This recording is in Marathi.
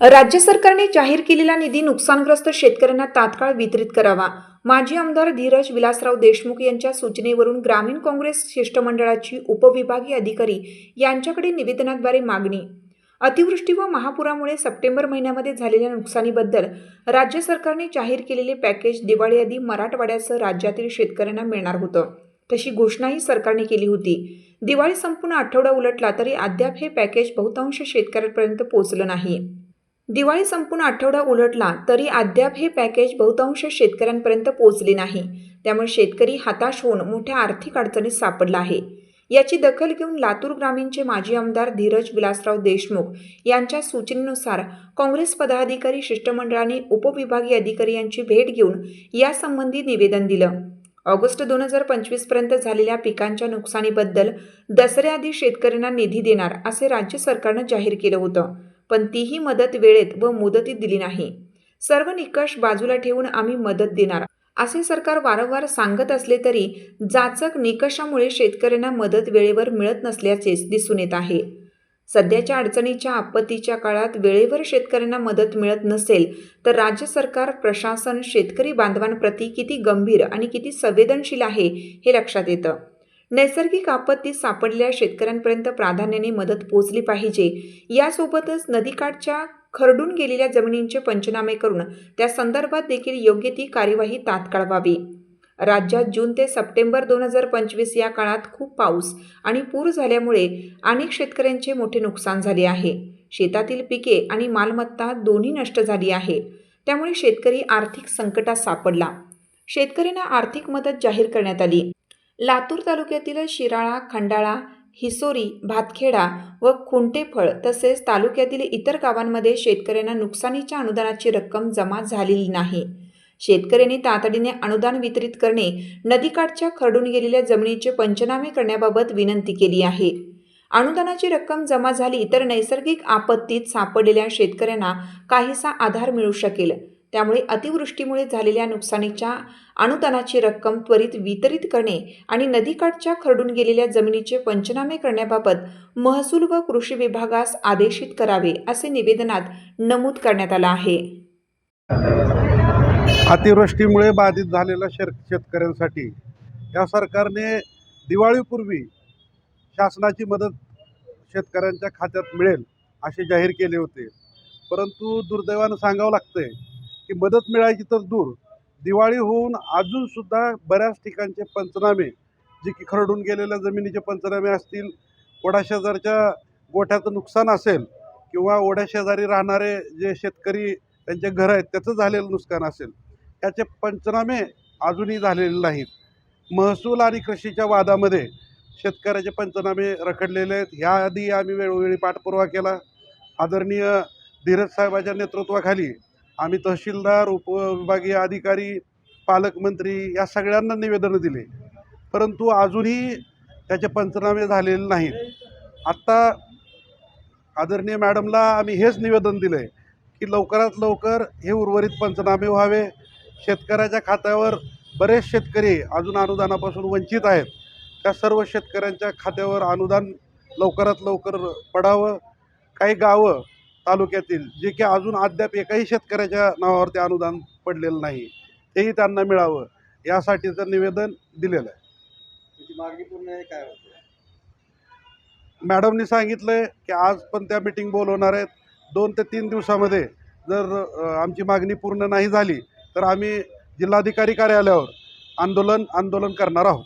राज्य सरकारने जाहीर केलेला निधी नुकसानग्रस्त शेतकऱ्यांना तात्काळ वितरित करावा. माजी आमदार धीरज विलासराव देशमुख यांच्या सूचनेवरून ग्रामीण काँग्रेस शिष्टमंडळाची उपविभागीय अधिकारी यांच्याकडे निवेदनाद्वारे मागणी. अतिवृष्टी व महापुरामुळे सप्टेंबर महिन्यामध्ये झालेल्या नुकसानीबद्दल राज्य सरकारने जाहीर केलेले पॅकेज दिवाळी आधी मराठवाड्यासह राज्यातील शेतकऱ्यांना मिळणार होतं. तशी घोषणाही सरकारने केली होती. दिवाळी संपूर्ण आठवडा उलटला तरी अद्याप हे पॅकेज बहुतांश शेतकऱ्यांपर्यंत पोहोचलं नाही. दिवाळी संपूर्ण आठवडा उलटला तरी अद्याप हे पॅकेज बहुतांश शेतकऱ्यांपर्यंत पोहोचले नाही. त्यामुळे शेतकरी हताश होऊन मोठ्या आर्थिक अडचणीत सापडला आहे. याची दखल घेऊन लातूर ग्रामीणचे माजी आमदार धीरज विलासराव देशमुख यांच्या सूचनेनुसार काँग्रेस पदाधिकारी शिष्टमंडळाने उपविभागीय अधिकारी यांची भेट घेऊन यासंबंधी निवेदन दिलं. ऑगस्ट दोन हजार पंचवीसपर्यंत झालेल्या पिकांच्या नुकसानीबद्दल दसऱ्याआधी शेतकऱ्यांना निधी देणार असे राज्य सरकारनं जाहीर केलं होतं. पण तीही मदत वेळेत व मुदतीत दिली नाही. सर्व निकष बाजूला ठेवून आम्ही मदत देणार. असे सरकार वारंवार सांगत असले तरी जाचक निकषामुळे शेतकऱ्यांना मदत वेळेवर मिळत नसल्याचेच दिसून येत आहे. सध्याच्या अडचणीच्या आपत्तीच्या काळात वेळेवर शेतकऱ्यांना मदत मिळत नसेल तर राज्य सरकार प्रशासन शेतकरी बांधवांप्रती किती गंभीर आणि किती संवेदनशील आहे हे लक्षात येतं. नैसर्गिक आपत्तीत सापडलेल्या शेतकऱ्यांपर्यंत प्राधान्याने मदत पोचली पाहिजे. यासोबतच नदीकाठच्या खरडून गेलेल्या जमिनींचे पंचनामे करून त्या संदर्भात देखील योग्य ती कार्यवाही तात्काळ व्हावी. राज्यात जून ते सप्टेंबर दोन हजार पंचवीस या काळात खूप पाऊस आणि पूर झाल्यामुळे अनेक शेतकऱ्यांचे मोठे नुकसान झाले आहे. शेतातील पिके आणि मालमत्ता दोन्ही नष्ट झाली आहे. त्यामुळे शेतकरी आर्थिक संकटात सापडला. शेतकऱ्यांना आर्थिक मदत जाहीर करण्यात आली. लातूर तालुक्यातील शिराळा खंडाळा हिसोरी भातखेडा व खुंटेफळ तसेच तालुक्यातील इतर गावांमध्ये शेतकऱ्यांना नुकसानीच्या अनुदानाची रक्कम जमा झालेली नाही. शेतकऱ्यांनी तातडीने अनुदान वितरित करणे नदीकाठच्या खरडून गेलेल्या जमिनीचे पंचनामे करण्याबाबत विनंती केली आहे. अनुदानाची रक्कम जमा झाली तर नैसर्गिक आपत्तीत सापडलेल्या शेतकऱ्यांना काहीसा आधार मिळू शकेल. त्यामुळे अतिवृष्टीमुळे झालेल्या नुकसानीच्या अनुदानाची रक्कम त्वरित वितरित करणे आणि नदीकाठच्या खरडून गेलेल्या जमिनीचे पंचनामे करण्याबाबत महसूल व कृषी विभागास आदेशित करावे असे निवेदनात नमूद करण्यात आलं आहे. अतिवृष्टीमुळे बाधित झालेल्या शेत शेतकऱ्यांसाठी या सरकारने दिवाळीपूर्वी शासनाची मदत शेतकऱ्यांच्या खात्यात मिळेल असे जाहीर केले होते. परंतु दुर्दैवानं सांगावं लागतंय की मदत मिळायची तर दूर. दिवाळी होऊन अजूनसुद्धा बऱ्याच ठिकाणचे पंचनामे जे की खरडून गेलेल्या जमिनीचे पंचनामे असतील ओढ्याशेजारच्या गोठ्याचं नुकसान असेल किंवा ओढ्याशेजारी राहणारे जे शेतकरी त्यांचे घरं आहेत त्याचं झालेलं नुकसान असेल त्याचे पंचनामे अजूनही झालेले नाहीत. महसूल आणि कृषीच्या वादामध्ये शेतकऱ्याचे पंचनामे रखडलेले आहेत. ह्याआधी आम्ही वेळोवेळी पाठपुरावा केला. आदरणीय धीरज साहेबाच्या नेतृत्वाखाली आम्ही तहसीलदार उपविभागीय अधिकारी पालकमंत्री या सगळ्यांना निवेदनं दिले. परंतु अजूनही त्याचे पंचनामे झालेले नाहीत. आत्ता आदरणीय मॅडमला आम्ही हेच निवेदन दिलं आहे की लवकरात लवकर हे उर्वरित पंचनामे व्हावे. शेतकऱ्याच्या खात्यावर बरेच शेतकरी अजून अनुदानापासून वंचित आहेत. त्या सर्व शेतकऱ्यांच्या खात्यावर अनुदान लवकरात लवकर पडावं. काही गावं तालुक्यातील जे की अजून अद्याप एकाही शेतकऱ्याच्या नावावरती अनुदान पडलेलं नाही तेही त्यांना मिळावं यासाठीचं निवेदन दिलेलं आहे. मागणी पूर्ण आहे काय होतं मॅडमनी सांगितलं आहे की आज पण त्या मिटिंग बोलवणार आहेत. दोन ते तीन दिवसामध्ये जर आमची मागणी पूर्ण नाही झाली तर आम्ही जिल्हाधिकारी कार्यालयावर आंदोलन आंदोलन करणार आहोत.